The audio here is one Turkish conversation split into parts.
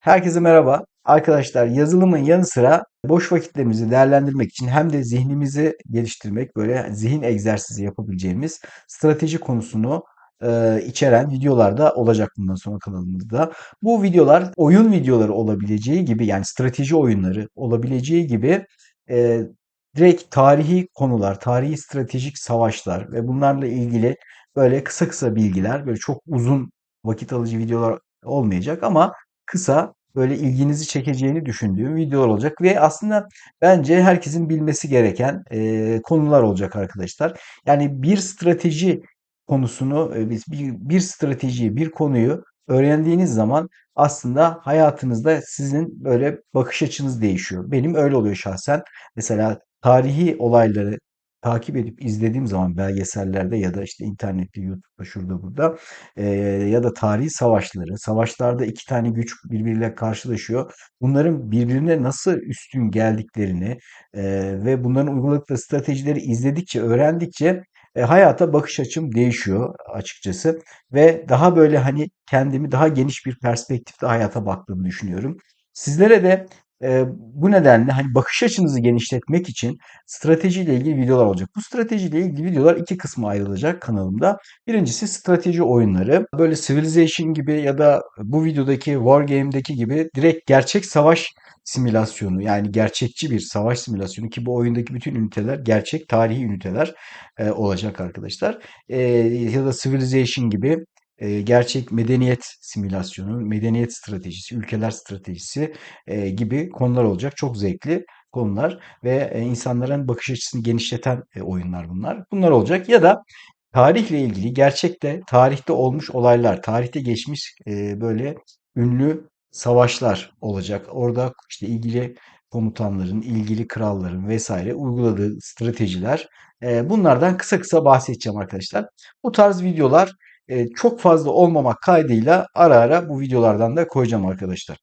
Herkese merhaba. Arkadaşlar yazılımın yanı sıra boş vakitlerimizi değerlendirmek için hem de zihnimizi geliştirmek, böyle zihin egzersizi yapabileceğimiz strateji konusunu e, içeren videolar da olacak bundan sonra kanalımızda. Bu videolar oyun videoları olabileceği gibi yani strateji oyunları olabileceği gibi e, direkt tarihi konular, tarihi stratejik savaşlar ve bunlarla ilgili böyle kısa kısa bilgiler, böyle çok uzun vakit alıcı videolar olmayacak ama kısa böyle ilginizi çekeceğini düşündüğüm videolar olacak ve aslında bence herkesin bilmesi gereken e, konular olacak arkadaşlar. Yani bir strateji konusunu bir, bir stratejiyi, bir konuyu öğrendiğiniz zaman aslında hayatınızda sizin böyle bakış açınız değişiyor. Benim öyle oluyor şahsen. Mesela tarihi olayları takip edip izlediğim zaman belgesellerde ya da işte internette, YouTube'da, şurada burada e, ya da tarihi savaşları, savaşlarda iki tane güç birbiriyle karşılaşıyor. Bunların birbirine nasıl üstün geldiklerini e, ve bunların uyguladıkları stratejileri izledikçe, öğrendikçe e, hayata bakış açım değişiyor açıkçası ve daha böyle hani kendimi daha geniş bir perspektifte hayata baktığımı düşünüyorum. Sizlere de e, bu nedenle hani bakış açınızı genişletmek için stratejiyle ilgili videolar olacak. Bu stratejiyle ilgili videolar iki kısma ayrılacak kanalımda. Birincisi strateji oyunları. Böyle Civilization gibi ya da bu videodaki Wargame'deki gibi direkt gerçek savaş simülasyonu yani gerçekçi bir savaş simülasyonu ki bu oyundaki bütün üniteler gerçek tarihi üniteler e, olacak arkadaşlar. E, ya da Civilization gibi e, gerçek medeniyet simülasyonu, medeniyet stratejisi, ülkeler stratejisi e, gibi konular olacak. Çok zevkli konular ve e, insanların bakış açısını genişleten e, oyunlar bunlar. Bunlar olacak ya da tarihle ilgili gerçekte tarihte olmuş olaylar, tarihte geçmiş böyle ünlü savaşlar olacak. Orada işte ilgili komutanların, ilgili kralların vesaire uyguladığı stratejiler. bunlardan kısa kısa bahsedeceğim arkadaşlar. Bu tarz videolar e, çok fazla olmamak kaydıyla ara ara bu videolardan da koyacağım arkadaşlar.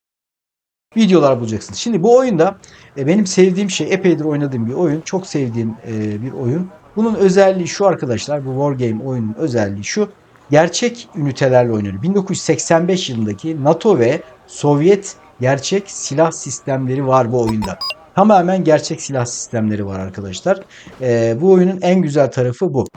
Videolar bulacaksınız. Şimdi bu oyunda e, benim sevdiğim şey epeydir oynadığım bir oyun. Çok sevdiğim e, bir oyun. Bunun özelliği şu arkadaşlar. Bu Wargame oyunun özelliği şu. Gerçek ünitelerle oynanıyor. 1985 yılındaki NATO ve Sovyet gerçek silah sistemleri var bu oyunda. Tamamen gerçek silah sistemleri var arkadaşlar. E, bu oyunun en güzel tarafı bu.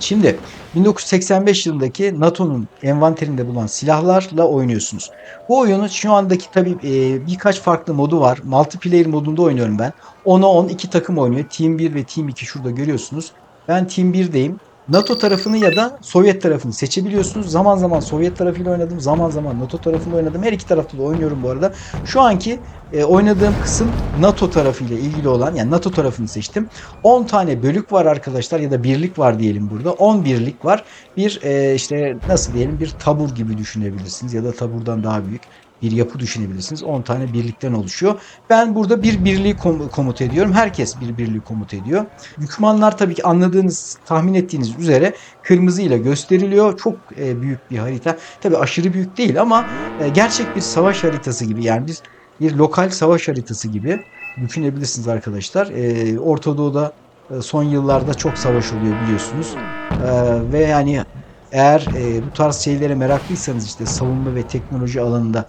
Şimdi 1985 yılındaki NATO'nun envanterinde bulunan silahlarla oynuyorsunuz. Bu oyunu şu andaki tabii e, birkaç farklı modu var. Multiplayer modunda oynuyorum ben. 10'a 10 iki takım oynuyor. Team 1 ve Team 2 şurada görüyorsunuz. Ben Team 1'deyim. NATO tarafını ya da Sovyet tarafını seçebiliyorsunuz. Zaman zaman Sovyet tarafıyla oynadım, zaman zaman NATO tarafıyla oynadım. Her iki tarafta da oynuyorum bu arada. Şu anki e, oynadığım kısım NATO tarafıyla ilgili olan yani NATO tarafını seçtim. 10 tane bölük var arkadaşlar ya da birlik var diyelim burada. 10 birlik var. Bir e, işte nasıl diyelim bir tabur gibi düşünebilirsiniz ya da taburdan daha büyük bir yapı düşünebilirsiniz. 10 tane birlikten oluşuyor. Ben burada bir birliği kom- komut ediyorum. Herkes bir birliği komut ediyor. Düşmanlar tabii ki anladığınız, tahmin ettiğiniz üzere kırmızı ile gösteriliyor. Çok e, büyük bir harita. Tabii aşırı büyük değil ama e, gerçek bir savaş haritası gibi. Yani biz bir lokal savaş haritası gibi düşünebilirsiniz arkadaşlar. E, Orta Doğu'da e, son yıllarda çok savaş oluyor biliyorsunuz. E, ve yani eğer e, bu tarz şeylere meraklıysanız işte savunma ve teknoloji alanında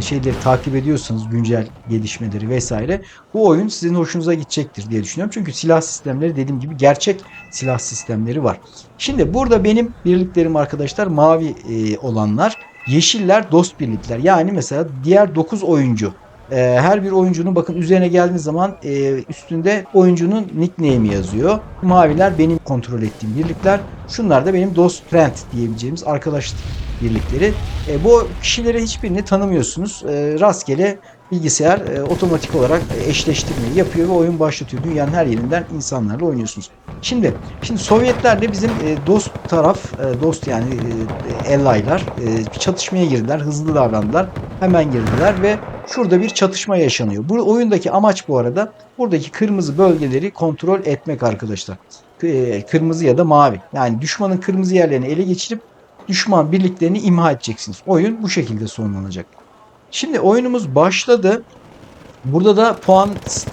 şeyleri takip ediyorsanız güncel gelişmeleri vesaire bu oyun sizin hoşunuza gidecektir diye düşünüyorum. Çünkü silah sistemleri dediğim gibi gerçek silah sistemleri var. Şimdi burada benim birliklerim arkadaşlar mavi e, olanlar, yeşiller dost birlikler. Yani mesela diğer 9 oyuncu e, her bir oyuncunun bakın üzerine geldiğiniz zaman e, üstünde oyuncunun nickname'i yazıyor. Maviler benim kontrol ettiğim birlikler. Şunlar da benim dost friend diyebileceğimiz arkadaş birlikleri. E, bu kişileri hiçbirini tanımıyorsunuz. E, rastgele bilgisayar e, otomatik olarak eşleştirmeyi yapıyor ve oyun başlatıyor. Dünyanın her yerinden insanlarla oynuyorsunuz. Şimdi şimdi Sovyetlerle bizim e, dost taraf, e, dost yani e, ally'lar e, çatışmaya girdiler. Hızlı davrandılar. Hemen girdiler ve şurada bir çatışma yaşanıyor. Bu oyundaki amaç bu arada buradaki kırmızı bölgeleri kontrol etmek arkadaşlar. E, kırmızı ya da mavi. Yani düşmanın kırmızı yerlerini ele geçirip düşman birliklerini imha edeceksiniz. Oyun bu şekilde sonlanacak. Şimdi oyunumuz başladı. Burada da puan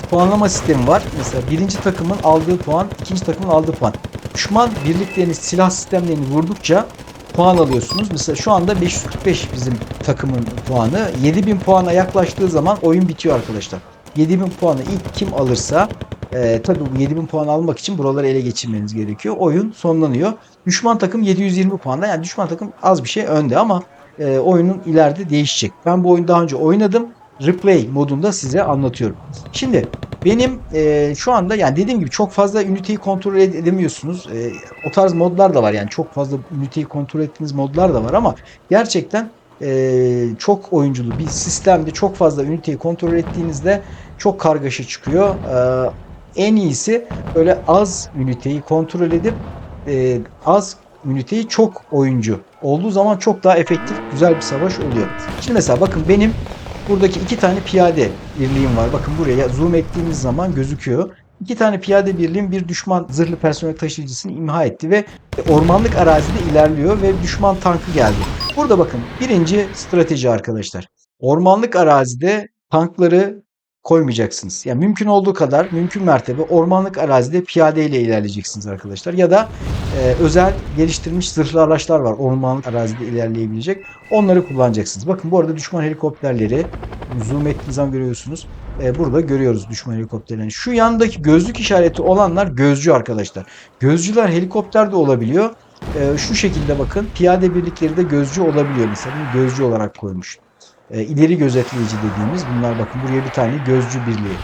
puanlama sistemi var. Mesela birinci takımın aldığı puan, ikinci takımın aldığı puan. Düşman birliklerini, silah sistemlerini vurdukça puan alıyorsunuz. Mesela şu anda 545 bizim takımın puanı. 7000 puana yaklaştığı zaman oyun bitiyor arkadaşlar. 7000 puanı ilk kim alırsa e, tabii bu 7000 puan almak için buraları ele geçirmeniz gerekiyor. Oyun sonlanıyor. Düşman takım 720 puanda. Yani düşman takım az bir şey önde ama e, oyunun ileride değişecek. Ben bu oyunu daha önce oynadım. Replay modunda size anlatıyorum. Şimdi benim e, şu anda yani dediğim gibi çok fazla üniteyi kontrol ed- edemiyorsunuz. E, o tarz modlar da var yani çok fazla üniteyi kontrol ettiğiniz modlar da var ama gerçekten e, çok oyunculu bir sistemde çok fazla üniteyi kontrol ettiğinizde çok kargaşa çıkıyor. E, en iyisi böyle az üniteyi kontrol edip e, az üniteyi çok oyuncu olduğu zaman çok daha efektif güzel bir savaş oluyor. Şimdi mesela bakın benim buradaki iki tane piyade birliğim var. Bakın buraya zoom ettiğimiz zaman gözüküyor. İki tane piyade birliğim bir düşman zırhlı personel taşıyıcısını imha etti ve ormanlık arazide ilerliyor ve düşman tankı geldi. Burada bakın birinci strateji arkadaşlar. Ormanlık arazide tankları koymayacaksınız. Yani mümkün olduğu kadar mümkün mertebe ormanlık arazide piyadeyle ilerleyeceksiniz arkadaşlar. Ya da e, özel geliştirilmiş zırhlı araçlar var ormanlık arazide ilerleyebilecek. Onları kullanacaksınız. Bakın bu arada düşman helikopterleri zoom ettiğiniz zaman görüyorsunuz. E, burada görüyoruz düşman helikopterlerini. Şu yandaki gözlük işareti olanlar gözcü arkadaşlar. Gözcüler helikopter de olabiliyor. E, şu şekilde bakın piyade birlikleri de gözcü olabiliyor. Mesela gözcü olarak koymuş. E, ileri gözetleyici dediğimiz bunlar bakın buraya bir tane gözcü birliği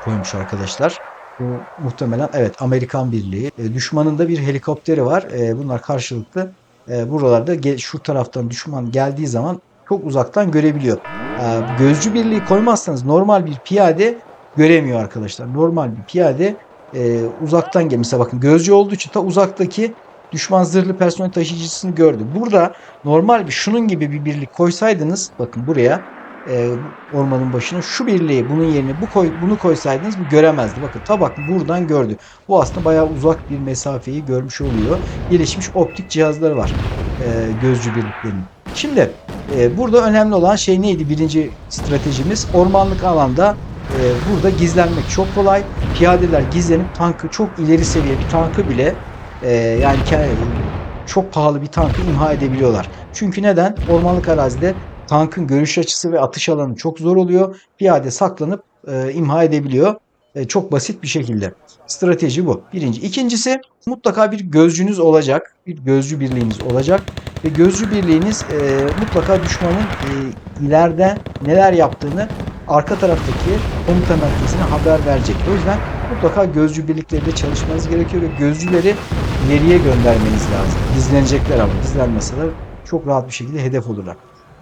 koymuş arkadaşlar. Bu muhtemelen evet Amerikan birliği. E, düşmanın da bir helikopteri var. E, bunlar karşılıklı e, buralarda şu taraftan düşman geldiği zaman çok uzaktan görebiliyor. E, gözcü birliği koymazsanız normal bir piyade göremiyor arkadaşlar. Normal bir piyade e, uzaktan gel. Mesela bakın gözcü olduğu için ta uzaktaki düşman zırhlı personel taşıyıcısını gördü. Burada normal bir şunun gibi bir birlik koysaydınız bakın buraya e, ormanın başına şu birliği bunun yerine bu koy, bunu koysaydınız bu göremezdi. Bakın tabak buradan gördü. Bu aslında bayağı uzak bir mesafeyi görmüş oluyor. Gelişmiş optik cihazları var e, gözcü birliklerinin. Şimdi e, burada önemli olan şey neydi? Birinci stratejimiz ormanlık alanda e, burada gizlenmek çok kolay. Piyadeler gizlenip tankı çok ileri seviye bir tankı bile e, yani çok pahalı bir tankı imha edebiliyorlar. Çünkü neden? Ormanlık arazide tankın görüş açısı ve atış alanı çok zor oluyor. Piyade saklanıp e, imha edebiliyor. E, çok basit bir şekilde. Strateji bu. Birinci. İkincisi mutlaka bir gözcünüz olacak. Bir gözcü birliğiniz olacak. Ve gözcü birliğiniz e, mutlaka düşmanın e, ileride neler yaptığını arka taraftaki komuta merkezine haber verecek. O yüzden mutlaka gözcü birlikleriyle çalışmanız gerekiyor ve gözcüleri ileriye göndermeniz lazım. Gizlenecekler ama gizlenmeseler çok rahat bir şekilde hedef olurlar.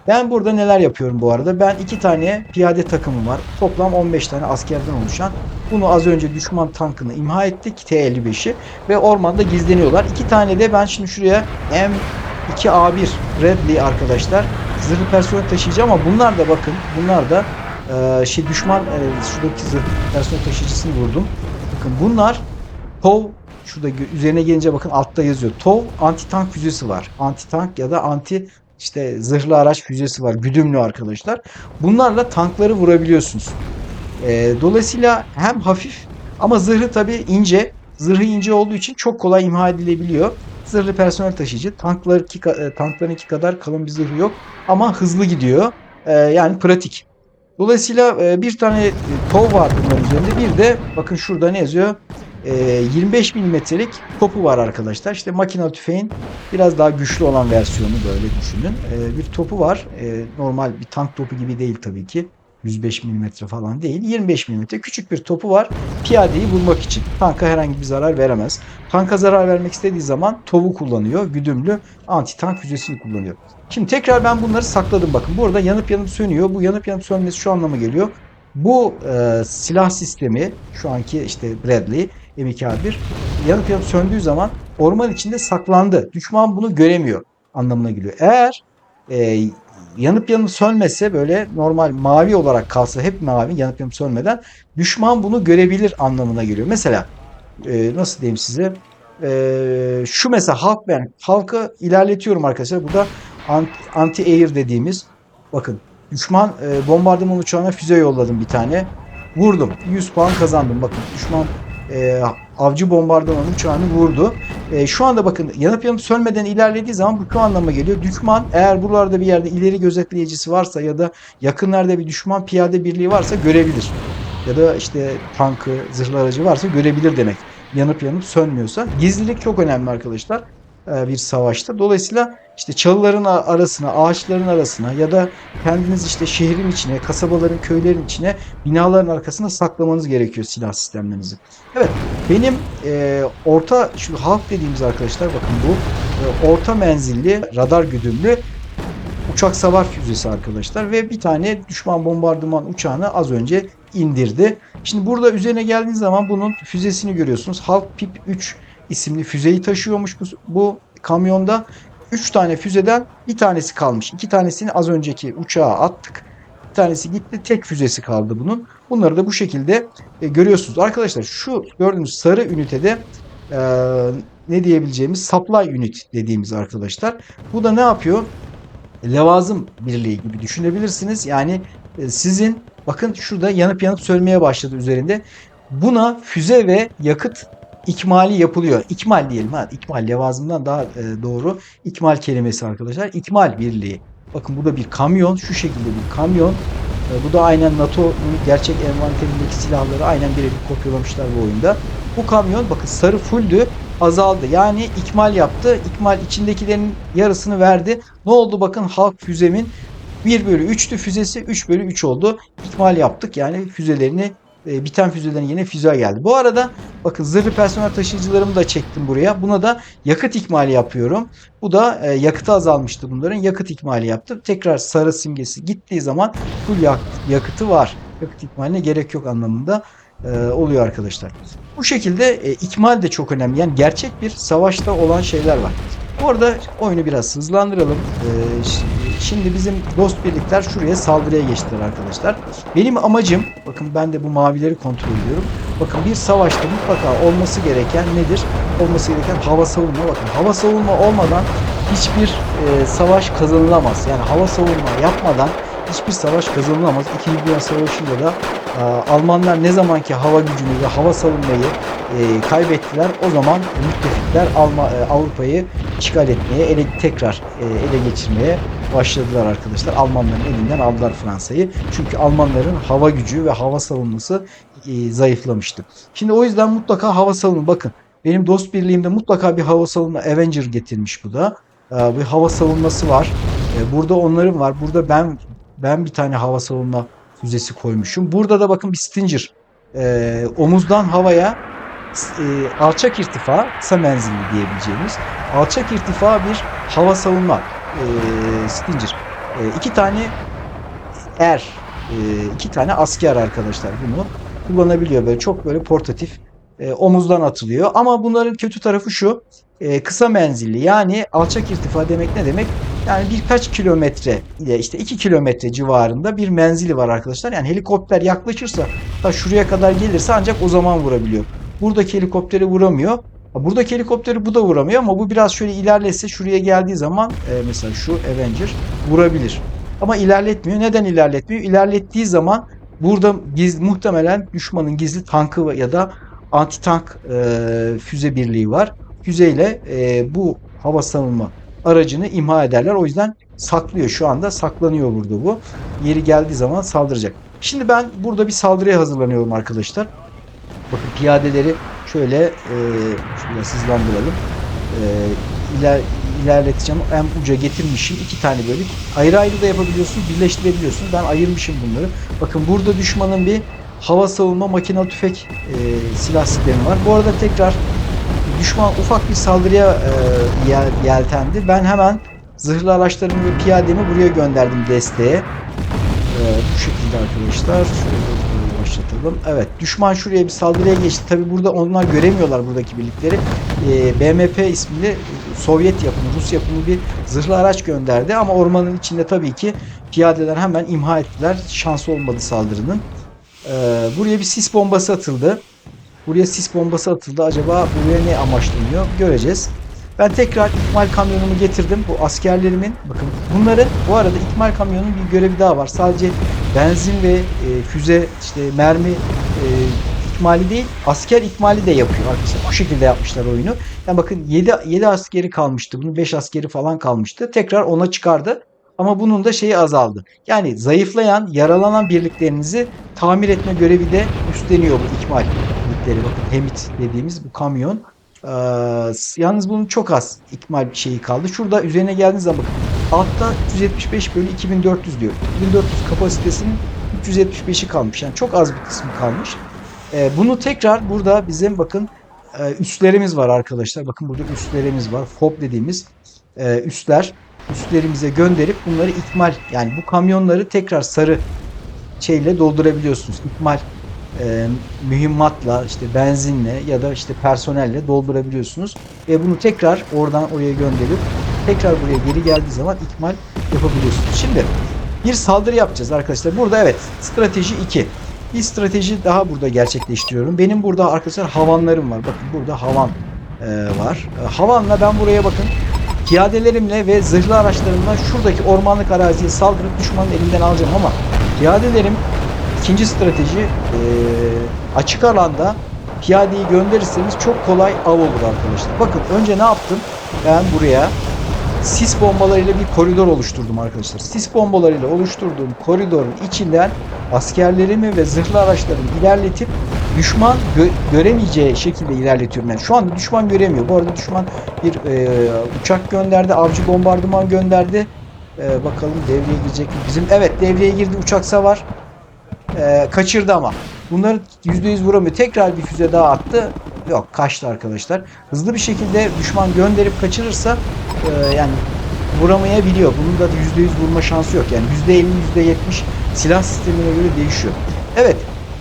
Ben burada neler yapıyorum bu arada? Ben iki tane piyade takımım var. Toplam 15 tane askerden oluşan. Bunu az önce düşman tankını imha ettik. T-55'i. Ve ormanda gizleniyorlar. İki tane de ben şimdi şuraya M2A1 Redley arkadaşlar. Zırhlı personel taşıyacağım ama bunlar da bakın. Bunlar da e, şey düşman e, şuradaki zırhlı personel taşıyıcısını vurdum. Bakın bunlar TOW şurada üzerine gelince bakın altta yazıyor. TOW anti tank füzesi var. Anti tank ya da anti işte zırhlı araç füzesi var. Güdümlü arkadaşlar. Bunlarla tankları vurabiliyorsunuz. Ee, dolayısıyla hem hafif ama zırhı tabii ince. Zırhı ince olduğu için çok kolay imha edilebiliyor. Zırhlı personel taşıyıcı. Tanklar ka- e, tanklarınki kadar kalın bir zırhı yok. Ama hızlı gidiyor. Ee, yani pratik. Dolayısıyla e, bir tane e, TOW var bunların üzerinde. Bir de bakın şurada ne yazıyor? E, 25 milimetrelik topu var arkadaşlar. İşte makinalı tüfeğin biraz daha güçlü olan versiyonu böyle düşünün. E, bir topu var. E, normal bir tank topu gibi değil tabii ki. 105 milimetre falan değil. 25 milimetre küçük bir topu var. Piyadeyi vurmak için. Tanka herhangi bir zarar veremez. Tanka zarar vermek istediği zaman tovu kullanıyor. Güdümlü anti tank füzesini kullanıyor. Şimdi tekrar ben bunları sakladım bakın. Bu arada yanıp yanıp sönüyor. Bu yanıp yanıp sönmesi şu anlama geliyor. Bu e, silah sistemi şu anki işte Bradley M2A1 yanıp yanıp söndüğü zaman orman içinde saklandı. Düşman bunu göremiyor anlamına geliyor. Eğer e, yanıp yanıp sönmese böyle normal mavi olarak kalsa hep mavi yanıp yanıp sönmeden düşman bunu görebilir anlamına geliyor. Mesela e, nasıl diyeyim size e, şu mesela halk ben halkı ilerletiyorum arkadaşlar. Burada anti air dediğimiz bakın düşman e, bombardıman uçağına füze yolladım bir tane. Vurdum. 100 puan kazandım. Bakın düşman e, avcı bombardıman uçağını vurdu. E, şu anda bakın yanıp yanıp sönmeden ilerlediği zaman bu şu anlama geliyor. Düşman eğer buralarda bir yerde ileri gözetleyicisi varsa ya da yakınlarda bir düşman piyade birliği varsa görebilir. Ya da işte tankı, zırhlı aracı varsa görebilir demek. Yanıp yanıp sönmüyorsa. Gizlilik çok önemli arkadaşlar e, bir savaşta. Dolayısıyla işte çalıların arasına, ağaçların arasına ya da kendiniz işte şehrin içine, kasabaların, köylerin içine, binaların arkasına saklamanız gerekiyor silah sistemlerinizi. Evet, benim e, orta, şu halk dediğimiz arkadaşlar bakın bu e, orta menzilli radar güdümlü uçak savar füzesi arkadaşlar ve bir tane düşman bombardıman uçağını az önce indirdi. Şimdi burada üzerine geldiğiniz zaman bunun füzesini görüyorsunuz. Halk Pip 3 isimli füzeyi taşıyormuş bu, bu kamyonda. 3 tane füzeden bir tanesi kalmış. 2 tanesini az önceki uçağa attık. Bir tanesi gitti. Tek füzesi kaldı bunun. Bunları da bu şekilde e, görüyorsunuz. Arkadaşlar şu gördüğünüz sarı ünitede e, ne diyebileceğimiz supply unit dediğimiz arkadaşlar. Bu da ne yapıyor? Levazım birliği gibi düşünebilirsiniz. Yani e, sizin bakın şurada yanıp yanıp sönmeye başladı üzerinde. Buna füze ve yakıt ikmali yapılıyor. İkmal diyelim ha. İkmal levazımdan daha e, doğru. İkmal kelimesi arkadaşlar. İkmal birliği. Bakın burada bir kamyon. Şu şekilde bir kamyon. E, bu da aynen NATO'nun gerçek envanterindeki silahları aynen birebir kopyalamışlar bu oyunda. Bu kamyon bakın sarı fulldü azaldı. Yani ikmal yaptı. İkmal içindekilerin yarısını verdi. Ne oldu bakın halk füzemin 1 bölü 3'tü füzesi 3 bölü 3 oldu. İkmal yaptık yani füzelerini e, biten füzelerin yine füze geldi. Bu arada bakın zırhlı personel taşıyıcılarımı da çektim buraya. Buna da yakıt ikmali yapıyorum. Bu da e, yakıtı azalmıştı bunların. Yakıt ikmali yaptım. Tekrar sarı simgesi gittiği zaman full yak- yakıtı var. Yakıt ikmaline gerek yok anlamında e, oluyor arkadaşlar. Bu şekilde e, ikmal de çok önemli. Yani gerçek bir savaşta olan şeyler var. Bu arada oyunu biraz hızlandıralım. E, şimdi bizim dost birlikler şuraya saldırıya geçtiler arkadaşlar. Benim amacım, bakın ben de bu mavileri kontrol ediyorum. Bakın bir savaşta mutlaka olması gereken nedir? Olması gereken hava savunma. Bakın hava savunma olmadan hiçbir e, savaş kazanılamaz. Yani hava savunma yapmadan hiçbir savaş kazanılamaz. İkinci Dünya Savaşı'nda da Almanlar ne zamanki hava gücünü ve hava savunmayı e, kaybettiler o zaman müttefikler Alma, e, Avrupa'yı işgal etmeye, ele, tekrar e, ele geçirmeye başladılar arkadaşlar. Almanların elinden aldılar Fransa'yı. Çünkü Almanların hava gücü ve hava savunması zayıflamıştı. Şimdi o yüzden mutlaka hava savunma bakın. Benim dost birliğimde mutlaka bir hava savunma Avenger getirmiş bu da. E, bir hava savunması var. E, burada onların var. Burada ben ben bir tane hava savunma füzesi koymuşum. Burada da bakın bir Stinger. E, omuzdan havaya e, alçak irtifa, kısa menzilli diyebileceğimiz alçak irtifa bir hava savunma e, Stinger. E, iki tane er, e, iki tane asker arkadaşlar bunu kullanabiliyor. Böyle çok böyle portatif e, omuzdan atılıyor. Ama bunların kötü tarafı şu. e, kısa menzilli yani alçak irtifa demek ne demek? Yani birkaç kilometre ile işte 2 kilometre civarında bir menzili var arkadaşlar. Yani helikopter yaklaşırsa ta şuraya kadar gelirse ancak o zaman vurabiliyor. Buradaki helikopteri vuramıyor. Buradaki helikopteri bu da vuramıyor ama bu biraz şöyle ilerlese şuraya geldiği zaman e, mesela şu Avenger vurabilir. Ama ilerletmiyor. Neden ilerletmiyor? İlerlettiği zaman burada giz, muhtemelen düşmanın gizli tankı ya da anti tank e, füze birliği var. Füzeyle e, bu hava savunma aracını imha ederler. O yüzden saklıyor. Şu anda saklanıyor burada bu. Yeri geldiği zaman saldıracak. Şimdi ben burada bir saldırıya hazırlanıyorum arkadaşlar. Bakın piyadeleri şöyle e, şöyle hızlandıralım. E, iler, ilerleteceğim. En uca getirmişim. iki tane böyle. Ayrı ayrı da yapabiliyorsun. Birleştirebiliyorsun. Ben ayırmışım bunları. Bakın burada düşmanın bir hava savunma makinalı tüfek e, silah sistemi var. Bu arada tekrar düşman ufak bir saldırıya e, yel, yeltendi. Ben hemen zırhlı araçlarımı ve piyademi buraya gönderdim desteğe. E, bu şekilde arkadaşlar. Şöyle başlatalım. Evet düşman şuraya bir saldırıya geçti. Tabi burada onlar göremiyorlar buradaki birlikleri. E, BMP isimli Sovyet yapımı, Rus yapımı bir zırhlı araç gönderdi. Ama ormanın içinde tabii ki piyadeler hemen imha ettiler. Şans olmadı saldırının. E, buraya bir sis bombası atıldı. Buraya sis bombası atıldı. Acaba buraya ne amaçlanıyor? Göreceğiz. Ben tekrar ikmal kamyonumu getirdim. Bu askerlerimin bakın bunların bu arada ikmal kamyonunun bir görevi daha var. Sadece benzin ve e, füze işte mermi e, ikmali değil asker ikmali de yapıyor arkadaşlar. O şekilde yapmışlar oyunu. Yani bakın 7, 7 askeri kalmıştı. Bunun 5 askeri falan kalmıştı. Tekrar ona çıkardı. Ama bunun da şeyi azaldı. Yani zayıflayan, yaralanan birliklerinizi tamir etme görevi de üstleniyor bu ikmal birlikleri. Bakın Hemit dediğimiz bu kamyon. Ee, yalnız bunun çok az ikmal şeyi kaldı. Şurada üzerine geldiğiniz zaman bakın altta 375 bölü 2400 diyor. 2400 kapasitesinin 375'i kalmış. Yani çok az bir kısmı kalmış. Ee, bunu tekrar burada bizim bakın üslerimiz var arkadaşlar. Bakın burada üslerimiz var. FOB dediğimiz e, üsler. Üslerimize gönderip bunları ikmal yani bu kamyonları tekrar sarı şeyle doldurabiliyorsunuz. İkmal e, mühimmatla işte benzinle ya da işte personelle doldurabiliyorsunuz. Ve bunu tekrar oradan oraya gönderip tekrar buraya geri geldiği zaman ikmal yapabiliyorsunuz. Şimdi bir saldırı yapacağız arkadaşlar. Burada evet strateji 2. Bir strateji daha burada gerçekleştiriyorum. Benim burada arkadaşlar havanlarım var. Bakın burada havan e, var. E, havanla ben buraya bakın piyadelerimle ve zırhlı araçlarımla şuradaki ormanlık araziye saldırıp düşmanın elinden alacağım ama piyadelerim ikinci strateji e, açık alanda piyadeyi gönderirseniz çok kolay av olur arkadaşlar. Bakın önce ne yaptım? Ben buraya sis bombalarıyla bir koridor oluşturdum arkadaşlar. Sis bombalarıyla oluşturduğum koridorun içinden askerlerimi ve zırhlı araçlarımı ilerletip düşman gö- göremeyeceği şekilde ilerletiyorum. Yani şu anda düşman göremiyor. Bu arada düşman bir e, uçak gönderdi, avcı bombardıman gönderdi. E, bakalım devreye girecek mi? Bizim evet devreye girdi uçak savar. E, kaçırdı ama. Bunları %100 vuramıyor. Tekrar bir füze daha attı. Yok kaçtı arkadaşlar. Hızlı bir şekilde düşman gönderip kaçırırsa e, yani vuramayabiliyor. Bunun da %100 vurma şansı yok. Yani %50, %70 silah sistemine göre değişiyor. Evet.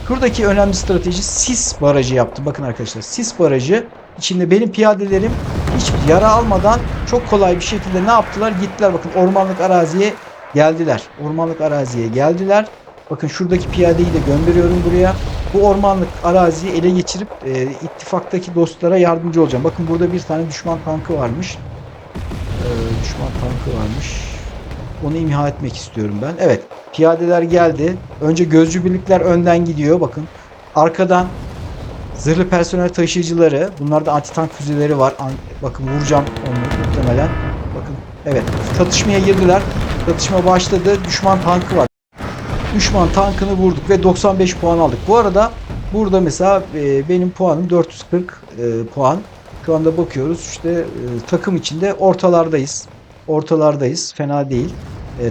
Buradaki önemli strateji sis barajı yaptı. Bakın arkadaşlar sis barajı içinde benim piyadelerim hiç yara almadan çok kolay bir şekilde ne yaptılar? Gittiler bakın ormanlık araziye geldiler. Ormanlık araziye geldiler. Bakın şuradaki piyadeyi de gönderiyorum buraya. Bu ormanlık araziyi ele geçirip e, ittifaktaki dostlara yardımcı olacağım. Bakın burada bir tane düşman tankı varmış. E, düşman tankı varmış. Onu imha etmek istiyorum ben. Evet. Piyadeler geldi. Önce gözcü birlikler önden gidiyor. Bakın. Arkadan zırhlı personel taşıyıcıları. Bunlarda anti tank füzeleri var. An- bakın vuracağım onu muhtemelen. Bakın. Evet. Çatışmaya girdiler. Çatışma başladı. Düşman tankı var. Düşman tankını vurduk ve 95 puan aldık. Bu arada burada mesela e, benim puanım 440 e, puan. Şu anda bakıyoruz işte e, takım içinde ortalardayız. Ortalardayız. Fena değil.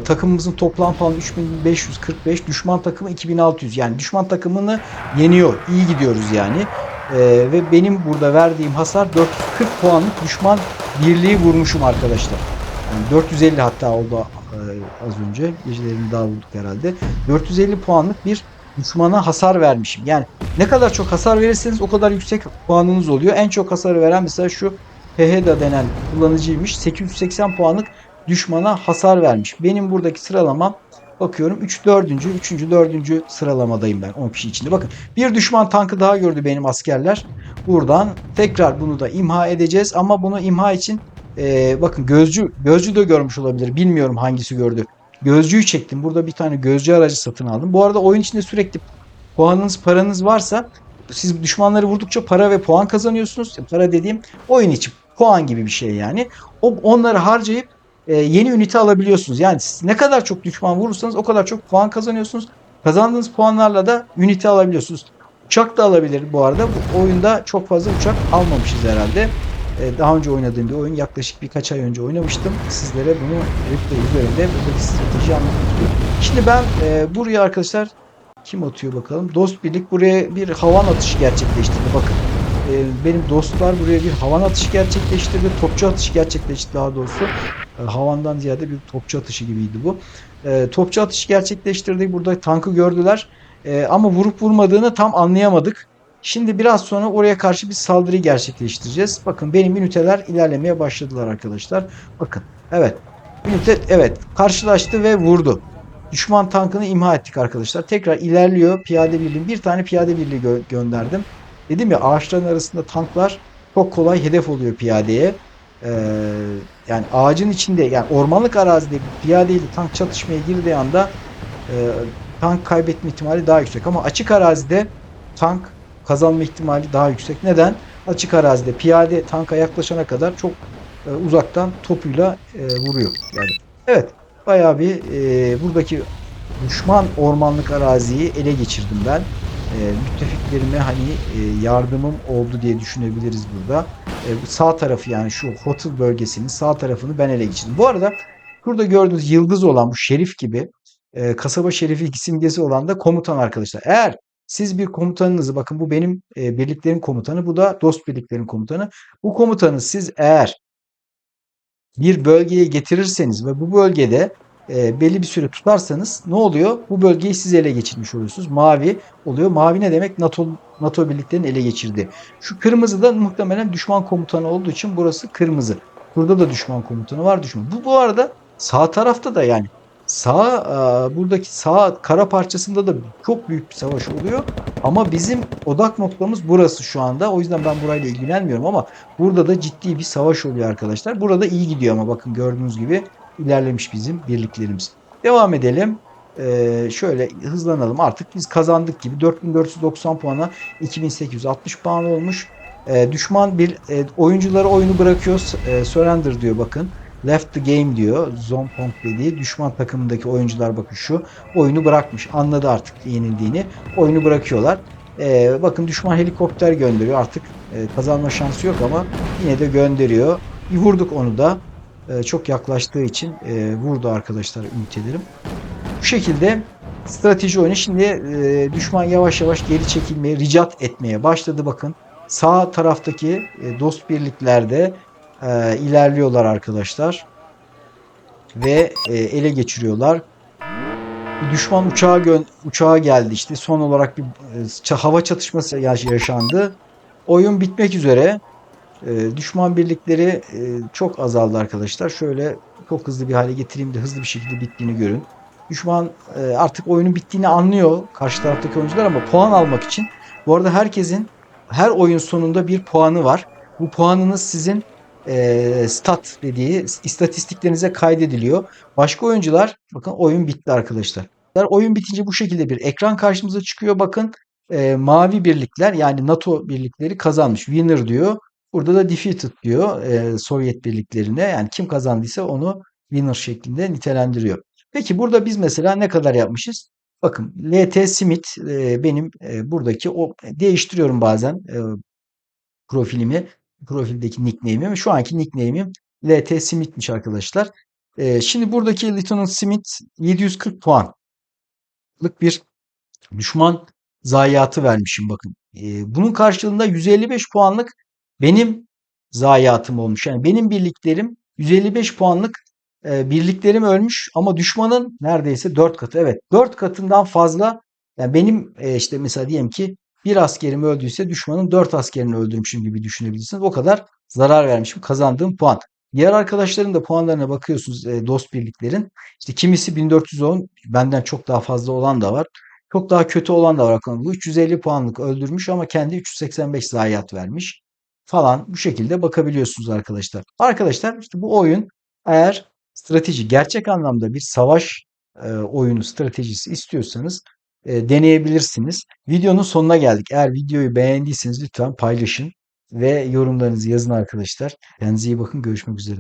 Takımımızın toplam puanı 3545. Düşman takımı 2600. Yani düşman takımını yeniyor. İyi gidiyoruz yani. E, ve benim burada verdiğim hasar 440 puanlık düşman birliği vurmuşum arkadaşlar. Yani 450 hatta oldu e, az önce. Gecelerini daha vurduk herhalde. 450 puanlık bir düşmana hasar vermişim. Yani ne kadar çok hasar verirseniz o kadar yüksek puanınız oluyor. En çok hasarı veren mesela şu Heheda denen kullanıcıymış. 880 puanlık düşmana hasar vermiş. Benim buradaki sıralamam bakıyorum 3 4. 3. 4. sıralamadayım ben 10 kişi içinde. Bakın bir düşman tankı daha gördü benim askerler. Buradan tekrar bunu da imha edeceğiz ama bunu imha için e, bakın gözcü gözcü de görmüş olabilir. Bilmiyorum hangisi gördü. Gözcüyü çektim. Burada bir tane gözcü aracı satın aldım. Bu arada oyun içinde sürekli puanınız, paranız varsa siz düşmanları vurdukça para ve puan kazanıyorsunuz. Para dediğim oyun içi puan gibi bir şey yani. O onları harcayıp e, yeni ünite alabiliyorsunuz. Yani siz ne kadar çok düşman vurursanız o kadar çok puan kazanıyorsunuz. Kazandığınız puanlarla da ünite alabiliyorsunuz. Uçak da alabilir bu arada. Bu oyunda çok fazla uçak almamışız herhalde. E, daha önce oynadığım bir oyun. Yaklaşık birkaç ay önce oynamıştım. Sizlere bunu replay üzerinde buradaki strateji istiyorum. Şimdi ben e, buraya arkadaşlar kim atıyor bakalım. Dost birlik buraya bir havan atışı gerçekleştirdi. Bakın e, benim dostlar buraya bir havan atışı gerçekleştirdi. Topçu atışı gerçekleştirdi daha doğrusu. E, havandan ziyade bir topçu atışı gibiydi bu. E, topçu atışı gerçekleştirdi. Burada tankı gördüler. E, ama vurup vurmadığını tam anlayamadık. Şimdi biraz sonra oraya karşı bir saldırı gerçekleştireceğiz. Bakın benim üniteler ilerlemeye başladılar arkadaşlar. Bakın evet. Ünite evet karşılaştı ve vurdu. Düşman tankını imha ettik arkadaşlar. Tekrar ilerliyor piyade birliği. Bir tane piyade birliği gö- gönderdim. Dedim ya ağaçların arasında tanklar çok kolay hedef oluyor piyadeye. Ee, yani ağacın içinde yani ormanlık arazide bir piyadeyle tank çatışmaya girdiği anda e, tank kaybetme ihtimali daha yüksek. Ama açık arazide tank kazanma ihtimali daha yüksek. Neden? Açık arazide piyade tanka yaklaşana kadar çok e, uzaktan topuyla e, vuruyor. Yani evet bayağı bir e, buradaki düşman ormanlık araziyi ele geçirdim ben. E, müttefiklerime hani e, yardımım oldu diye düşünebiliriz burada. E, sağ tarafı yani şu Hotel bölgesinin sağ tarafını ben ele geçirdim. Bu arada burada gördüğünüz yıldız olan bu şerif gibi e, kasaba şerifi simgesi olan da komutan arkadaşlar. Eğer siz bir komutanınızı bakın bu benim e, birliklerin komutanı bu da dost birliklerin komutanı. Bu komutanı siz eğer bir bölgeye getirirseniz ve bu bölgede e, belli bir süre tutarsanız ne oluyor? Bu bölgeyi siz ele geçirmiş oluyorsunuz. Mavi oluyor. Mavi ne demek? NATO NATO birliklerini ele geçirdi. Şu kırmızı da muhtemelen düşman komutanı olduğu için burası kırmızı. Burada da düşman komutanı var düşman. Bu bu arada sağ tarafta da yani sağ e, buradaki sağ kara parçasında da çok büyük bir savaş oluyor. Ama bizim odak noktamız burası şu anda. O yüzden ben burayla ilgilenmiyorum ama burada da ciddi bir savaş oluyor arkadaşlar. Burada iyi gidiyor ama bakın gördüğünüz gibi ilerlemiş bizim birliklerimiz. Devam edelim. Ee, şöyle hızlanalım. Artık biz kazandık gibi 4490 puana 2860 puan olmuş. Ee, düşman bir e, oyuncuları oyunu bırakıyor. E, surrender diyor bakın. Left the game diyor. Zompong dediği düşman takımındaki oyuncular bakın şu oyunu bırakmış. Anladı artık yenildiğini. Oyunu bırakıyorlar. Ee, bakın düşman helikopter gönderiyor. Artık e, kazanma şansı yok ama yine de gönderiyor. Bir vurduk onu da. E, çok yaklaştığı için e, vurdu arkadaşlar ünitelerim. Bu şekilde strateji oyunu. Şimdi e, düşman yavaş yavaş geri çekilmeye, ricat etmeye başladı bakın. Sağ taraftaki e, dost birliklerde e, ilerliyorlar arkadaşlar. Ve e, ele geçiriyorlar. Düşman uçağa uçağa geldi işte son olarak bir e, hava çatışması yaşandı. Oyun bitmek üzere. E, düşman birlikleri e, çok azaldı arkadaşlar. Şöyle çok hızlı bir hale getireyim de hızlı bir şekilde bittiğini görün. Düşman e, artık oyunun bittiğini anlıyor karşı taraftaki oyuncular ama puan almak için. Bu arada herkesin her oyun sonunda bir puanı var. Bu puanınız sizin e, stat dediği istatistiklerinize kaydediliyor. Başka oyuncular bakın oyun bitti arkadaşlar. Oyun bitince bu şekilde bir ekran karşımıza çıkıyor. Bakın e, mavi birlikler yani NATO birlikleri kazanmış. Winner diyor. Burada da defeated diyor e, Sovyet birliklerine. Yani kim kazandıysa onu winner şeklinde nitelendiriyor. Peki burada biz mesela ne kadar yapmışız? Bakın LT Smith e, benim e, buradaki o değiştiriyorum bazen e, profilimi. Profildeki nickname'imi. Şu anki nickname'im LT Smith'miş arkadaşlar. E, şimdi buradaki Lieutenant Smith 740 puanlık bir düşman zayiatı vermişim bakın. E, bunun karşılığında 155 puanlık benim zayiatım olmuş. Yani benim birliklerim 155 puanlık e, birliklerim ölmüş ama düşmanın neredeyse 4 katı. Evet 4 katından fazla yani benim e, işte mesela diyelim ki bir askerim öldüyse düşmanın 4 askerini öldürmüşüm gibi düşünebilirsiniz. O kadar zarar vermişim kazandığım puan. Diğer arkadaşların da puanlarına bakıyorsunuz e, dost birliklerin. İşte kimisi 1410 benden çok daha fazla olan da var. Çok daha kötü olan da var. Bu 350 puanlık öldürmüş ama kendi 385 zayiat vermiş falan bu şekilde bakabiliyorsunuz arkadaşlar. Arkadaşlar işte bu oyun eğer strateji gerçek anlamda bir savaş e, oyunu stratejisi istiyorsanız e, deneyebilirsiniz. Videonun sonuna geldik. Eğer videoyu beğendiyseniz lütfen paylaşın ve yorumlarınızı yazın arkadaşlar. Kendinize iyi bakın. Görüşmek üzere.